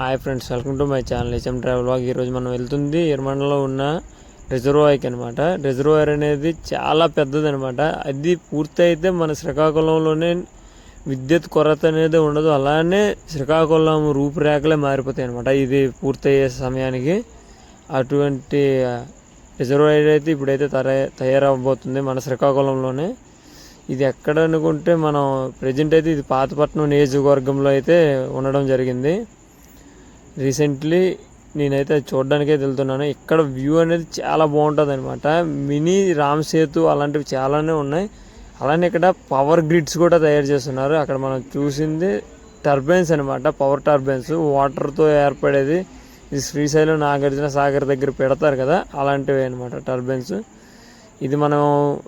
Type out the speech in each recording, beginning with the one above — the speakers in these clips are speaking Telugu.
Hi friends welcome to my channel HM travel vlog ఈరోజు మనం వెళ్తుంది ఇరమండలో ఉన్న రిజర్వాయర్కి అనమాట రిజర్వాయర్ అనేది చాలా పెద్దది అనమాట అది పూర్తయితే మన శ్రీకాకుళంలోనే విద్యుత్ కొరత అనేది ఉండదు. అలానే శ్రీకాకుళం రూపురేఖలే మారిపోతాయి అనమాట ఇది పూర్తయ్యే సమయానికి. అటువంటి రిజర్వాయర్ అయితే ఇప్పుడైతే తయారు తయారవబోతుంది మన శ్రీకాకుళంలోనే. ఇది ఎక్కడ అనుకుంటే మనం ప్రజెంట్ అయితే ఇది పాతపట్నం నియోజకవర్గంలో అయితే ఉండడం జరిగింది. రీసెంట్లీ నేనైతే చూడడానికే వెళ్తున్నాను ఇక్కడ వ్యూ అనేది చాలా బాగుంటుంది అనమాట మినీ రామ్ సేతు అలాంటివి చాలానే ఉన్నాయి. అలానే ఇక్కడ పవర్ గ్రిడ్స్ కూడా తయారు చేస్తున్నారు. అక్కడ మనం చూసింది టర్బైన్స్ అనమాట పవర్ టర్బైన్స్. వాటర్తో ఏర్పడేది ఇది శ్రీశైలం నాగార్జున సాగర్ దగ్గర పెడతారు కదా అలాంటివి అనమాట టర్బైన్స్. ఇది మనం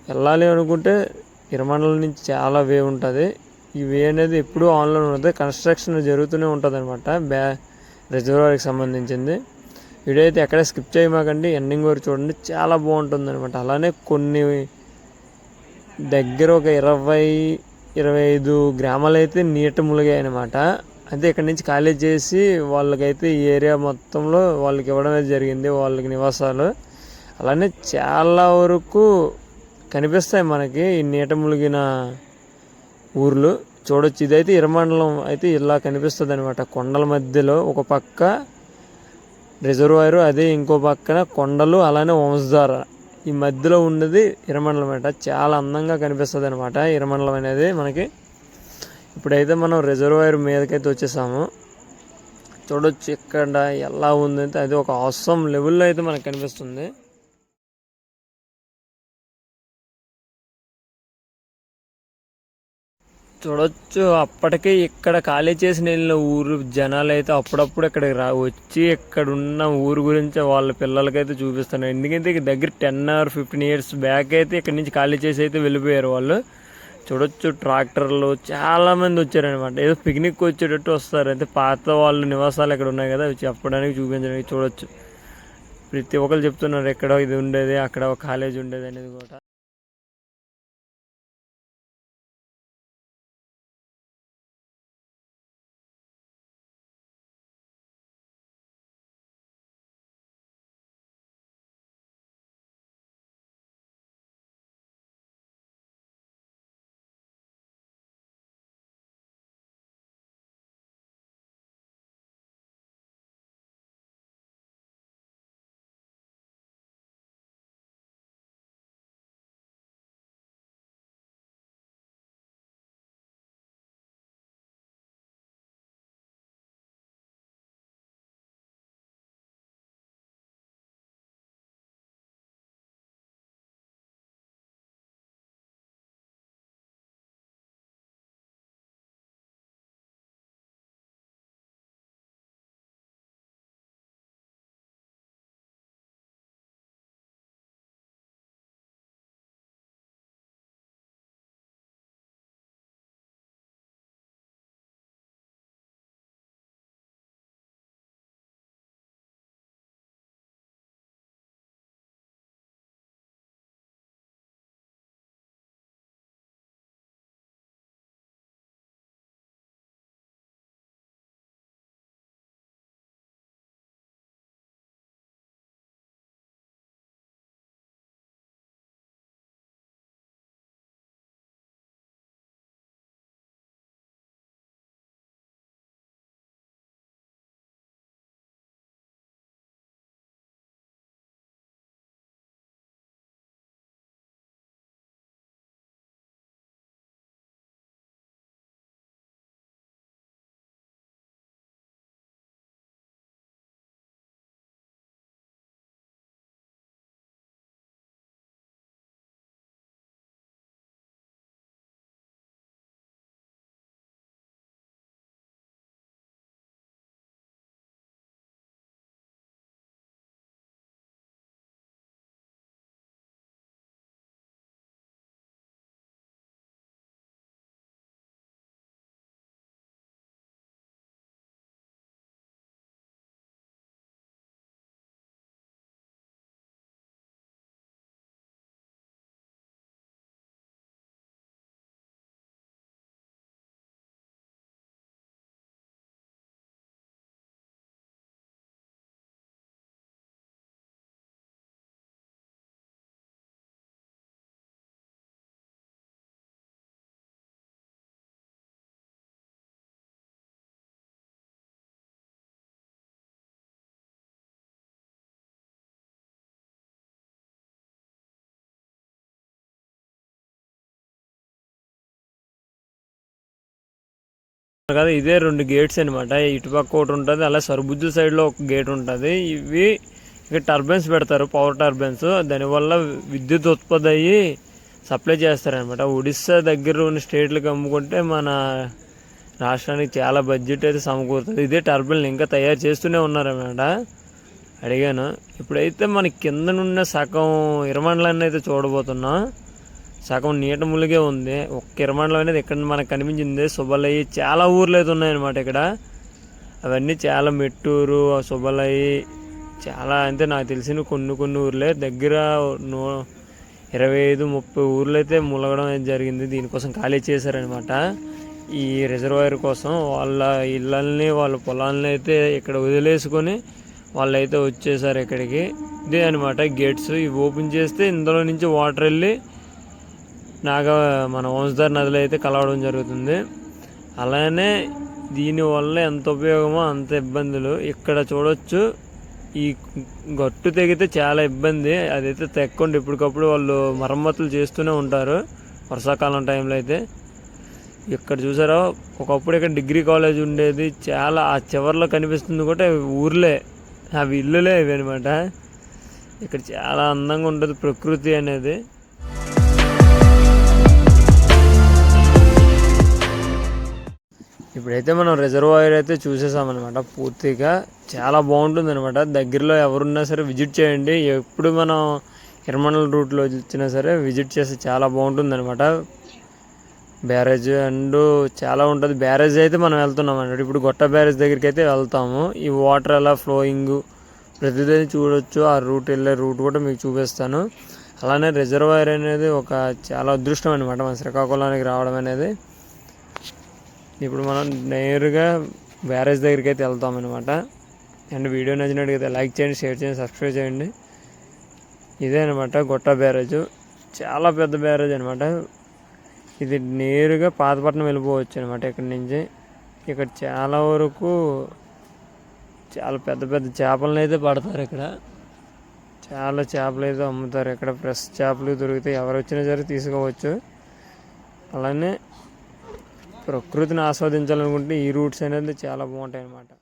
వెళ్ళాలి అనుకుంటే ఇరమండల నుంచి చాలా వే ఉంటుంది. ఈ వే అనేది ఎప్పుడూ ఆన్లైన్ ఉంటుంది కన్స్ట్రక్షన్ జరుగుతూనే ఉంటుంది అనమాట బ్యా రిజర్వాయర్కి సంబంధించింది. వీడియో అయితే ఎక్కడ స్కిప్ చేయమాకండి. ఎండింగ్ వరకు చూడండి. చాలా బాగుంటుంది అనమాట అలానే కొన్ని దగ్గర ఒక ఇరవై ఇరవై ఐదు గ్రామాలు అయితే నీట ములిగాయి అనమాట అయితే ఇక్కడ నుంచి ఖాళీ చేసి వాళ్ళకైతే ఈ ఏరియా మొత్తంలో వాళ్ళకి ఇవ్వడం జరిగింది. వాళ్ళకి నివాసాలు. అలానే చాలా వరకు కనిపిస్తాయి మనకి ఈ నీట ములిగిన ఊర్లు. చూడొచ్చు. ఇదైతే ఇరమండలం అయితే ఇలా కనిపిస్తుంది అనమాట కొండల మధ్యలో ఒక పక్క రిజర్వాయర్ అదే ఇంకో పక్కన కొండలు అలానే వంశధార. ఈ మధ్యలో ఉన్నది ఇరమండలం అనమాట చాలా అందంగా కనిపిస్తుంది అనమాట ఇరమండలం అనేది మనకి. ఇప్పుడైతే మనం రిజర్వాయర్ మీదకైతే వచ్చేసాము. చూడొచ్చు ఇక్కడ ఎలా ఉందంటే అది ఒక అవసరం లెవెల్లో అయితే మనకు కనిపిస్తుంది. చూడొచ్చు. అప్పటికే ఇక్కడ ఖాళీ చేసిన వెళ్ళిన ఊరు జనాలు అయితే అప్పుడప్పుడు ఇక్కడికి రా వచ్చి ఇక్కడ ఉన్న ఊరు గురించి వాళ్ళ పిల్లలకైతే చూపిస్తున్నారు. ఎందుకంటే దగ్గర ten or fifteen years back అయితే ఇక్కడ నుంచి ఖాళీ చేసి అయితే వెళ్ళిపోయారు వాళ్ళు. చూడొచ్చు ట్రాక్టర్లు చాలా మంది వచ్చారనమాట ఏదో పిక్నిక్ వచ్చేటట్టు వస్తారు. అయితే పాత వాళ్ళు నివాసాలు ఇక్కడ ఉన్నాయి కదా అవి చెప్పడానికి చూపించడానికి చూడొచ్చు. ప్రతి ఒక్కరు చెప్తున్నారు ఎక్కడ ఇది ఉండేది అక్కడ ఒక కాలేజ్ ఉండేది అనేది కూడా. కదా ఇదే రెండు గేట్స్ అనమాట ఇటుపక్క ఒకటి ఉంటుంది అలా సరుబుజ్జు సైడ్లో ఒక గేట్ ఉంటుంది. ఇవి ఇక టర్బైన్స్ పెడతారు పవర్ టర్బైన్స్ దానివల్ల విద్యుత్ ఉత్పత్తి అయ్యి సప్లై చేస్తారనమాట ఒడిస్సా దగ్గర ఉన్న స్టేట్లకు అమ్ముకుంటే మన రాష్ట్రానికి చాలా బడ్జెట్ అయితే సమకూరుతుంది. ఇదే టర్బైన్లు ఇంకా తయారు చేస్తూనే ఉన్నారన్నమాట. అడిగాను. ఇప్పుడైతే మన కిందనున్న సగం ఇరమండలాన్ని అయితే చూడబోతున్నాం. సగం నీట ములిగే ఉంది. ఒక కిరమండలం అనేది ఇక్కడ మనకు కనిపించింది? సుబ్బలయ్యి చాలా ఊర్లు అయితే ఉన్నాయన్నమాట ఇక్కడ. అవన్నీ చాలా మెట్టూరు సుబ్బలయ్యి చాలా అంటే నాకు తెలిసిన కొన్ని కొన్ని ఊర్లే. దగ్గర నూ ఇరవై ఐదు ముప్పై ఊర్లు అయితే ములగడం అనేది జరిగింది. దీనికోసం ఖాళీ చేశారనమాట ఈ రిజర్వాయర్ కోసం వాళ్ళ ఇళ్ళని వాళ్ళ పొలాలని అయితే ఇక్కడ వదిలేసుకొని వాళ్ళైతే వచ్చేసారు ఇక్కడికి. ఇదే అనమాట గేట్స్. ఇవి ఓపెన్ చేస్తే ఇందులో నుంచి వాటర్ వెళ్ళి నాగ మన వంశధార నదిలో అయితే కలవడం జరుగుతుంది. అలానే దీనివల్ల ఎంత ఉపయోగమో అంత ఇబ్బందులు. ఇక్కడ చూడొచ్చు ఈ గట్టు తెగితే చాలా ఇబ్బంది. అదైతే తెక్కుండా. ఇప్పటికప్పుడు వాళ్ళు మరమ్మతులు చేస్తూనే ఉంటారు వర్షాకాలం టైంలో అయితే. ఇక్కడ చూసారా ఒకప్పుడు ఇక్కడ డిగ్రీ కాలేజ్ ఉండేది. చాలా ఆ చివరిలో కనిపిస్తుంది కూడా ఊర్లే. అవి ఇల్లులే ఇవి అనమాట ఇక్కడ చాలా అందంగా ఉంటుంది ప్రకృతి అనేది. ఇప్పుడైతే మనం రిజర్వాయర్ అయితే చూసేసామన్నమాట. పూర్తిగా చాలా బాగుంటుంది అనమాట దగ్గరలో ఎవరున్నా సరే విజిట్ చేయండి. ఎప్పుడు మనం ఇరమండల రూట్లో వచ్చినా సరే విజిట్ చేస్తే చాలా బాగుంటుంది అనమాట బ్యారేజ్ అండ్ చాలా ఉంటుంది. బ్యారేజ్ అయితే మనం వెళ్తున్నాం అన్నమాట. ఇప్పుడు గొట్ట బ్యారేజ్ దగ్గరికి అయితే వెళ్తాము. ఈ వాటర్ ఎలా ఫ్లోయింగ్ ప్రతిదీ చూడొచ్చు. ఆ రూట్ వెళ్ళే రూట్ కూడా మీకు చూపిస్తాను. అలానే రిజర్వాయర్ అనేది ఒక చాలా అదృష్టం అనమాట మన శ్రీకాకుళానికి రావడం అనేది. ఇప్పుడు మనం నేరుగా బ్యారేజ్ దగ్గరికి అయితే వెళ్తాం అనమాట అండ్ వీడియో నచ్చినట్టుగా లైక్ చేయండి షేర్ చేయండి సబ్స్క్రైబ్ చేయండి. ఇదే అనమాట గొట్ట బ్యారేజ్. చాలా పెద్ద బ్యారేజ్ అనమాట ఇది నేరుగా పాతపట్నం వెళ్ళిపోవచ్చు అనమాట ఇక్కడి నుంచి. ఇక్కడ చాలా వరకు చాలా పెద్ద పెద్ద చేపలను అయితే పడతారు ఇక్కడ. చాలా చేపలు అయితే అమ్ముతారు. ఇక్కడ ఫ్రెష్ చేపలు దొరికితే ఎవరు వచ్చినా సరే తీసుకోవచ్చు. అలానే ప్రకృతిని ఆస్వాదించాలనుకుంటే ఈ రూట్స్ అనేది చాలా బాగుంటాయి అన్నమాట